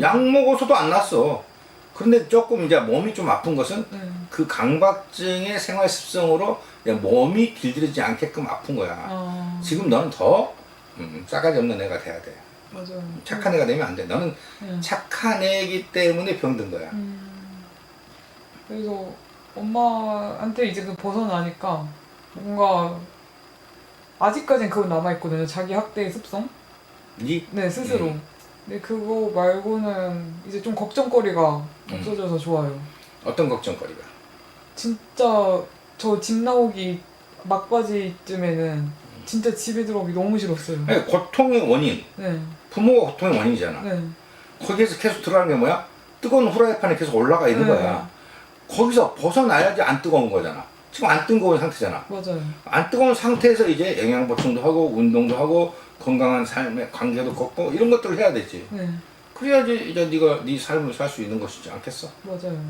약 먹어서도 안 났어. 그런데 조금 이제 몸이 좀 아픈 것은 네. 그 강박증의 생활 습성으로 몸이 길들이지 않게끔 아픈 거야. 아, 지금 너는 더 음, 싸가지 없는 애가 돼야 돼. 맞아요. 착한 애가 되면 안 돼. 너는 네. 착한 애이기 때문에 병든 거야. 음, 그래서 엄마한테 이제 그 벗어나니까 뭔가 아직까진 그거 남아 있거든요. 자기 학대의 습성? 네 네, 스스로. 음. 근데 그거 말고는 이제 좀 걱정거리가 음. 없어져서 좋아요. 어떤 걱정거리가? 진짜 저 집 나오기 막바지쯤에는 진짜 집에 들어오기 너무 싫었어요. 아니, 고통의 원인, 네, 부모가 고통의 원인이잖아. 네, 거기에서 계속 들어가는 게 뭐야? 뜨거운 후라이팬에 계속 올라가 있는 네. 거야. 거기서 벗어나야지 안 뜨거운 거잖아. 지금 안 뜨거운 상태잖아. 맞아요. 안 뜨거운 상태에서 이제 영양 보충도 하고 운동도 하고 건강한 삶의 관계도 걷고 이런 것들을 해야 되지. 네, 그래야지 이제 네가 네 삶을 살 수 있는 것이지 않겠어? 맞아요.